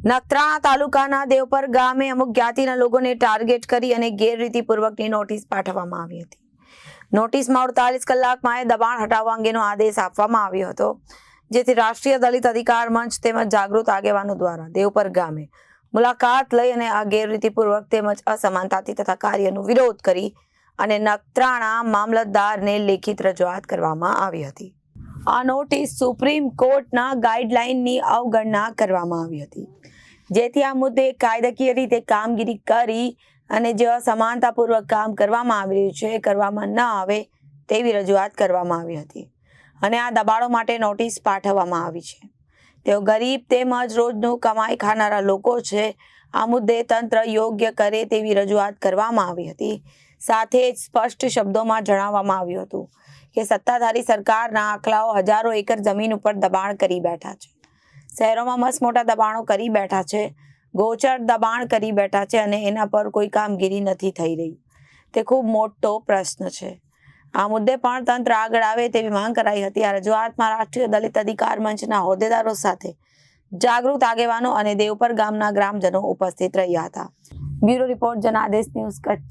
નખત્રાણા તાલુકાના દેવપર ગામે અમુક જ્ઞાતિના લોકોને ટાર્ગેટ કરી અને ગેરરીતિપૂર્વકની નોટિસ પાઠવવામાં આવી હતી. નોટિસમાં અડતાલીસ કલાકમાં એ દબાણ હટાવવા અંગેનો આદેશ આપવામાં આવ્યો હતો, જેથી રાષ્ટ્રીય દલિત અધિકાર મંચ તેમજ જાગૃત આગેવાનો દ્વારા દેવપર ગામે મુલાકાત લઈ અને આ ગેરરીતિપૂર્વક તેમજ અસમાનતાથી તથા કાર્યનો વિરોધ કરી અને નખત્રાણા મામલતદારને લેખિત રજૂઆત કરવામાં આવી હતી. આ નોટિસ સુપ્રીમ કોર્ટના ગાઈડલાઇનની અવગણના કરવામાં આવી હતી. જેથી આ મુદ્દે કાયદાકીય રીતે કામગીરી કરી અને જે અસમાનતાપૂર્વક કામ કરવામાં આવી રહ્યું છે કરવામાં ન આવે તેવી રજૂઆત કરવામાં આવી હતી અને આ દબાણો માટે નોટિસ પાઠવવામાં આવી છે. તેઓ ગરીબ તેમજ રોજનું કમાઈ ખાનારા લોકો છે. આ મુદ્દે તંત્ર યોગ્ય કરે તેવી રજૂઆત કરવામાં આવી હતી. સાથે જ સ્પષ્ટ શબ્દોમાં જણાવવામાં આવ્યું હતું કે સત્તાધારી સરકારના આખલાઓ હજારો એકર જમીન ઉપર દબાણ કરી બેઠા છે. શહેરોમાં મસ્ત મોટા દબાણો કરી બેઠા છે, ગોચર દબાણ કરી બેઠા છે અને એના પર કોઈ કામગીરી નથી થઈ રહી. તે ખૂબ મોટો પ્રશ્ન છે. આ મુદ્દે પણ તંત્ર આગળ આવે તેવી માંગ કરાઈ હતી. આ રજૂઆતમાં રાષ્ટ્રીય દલિત અધિકાર મંચના હોદ્દેદારો સાથે જાગૃત આગેવાનો અને દેવપર ગામના ગ્રામજનો ઉપસ્થિત રહ્યા હતા. Bureau report Janadesh news Kutch.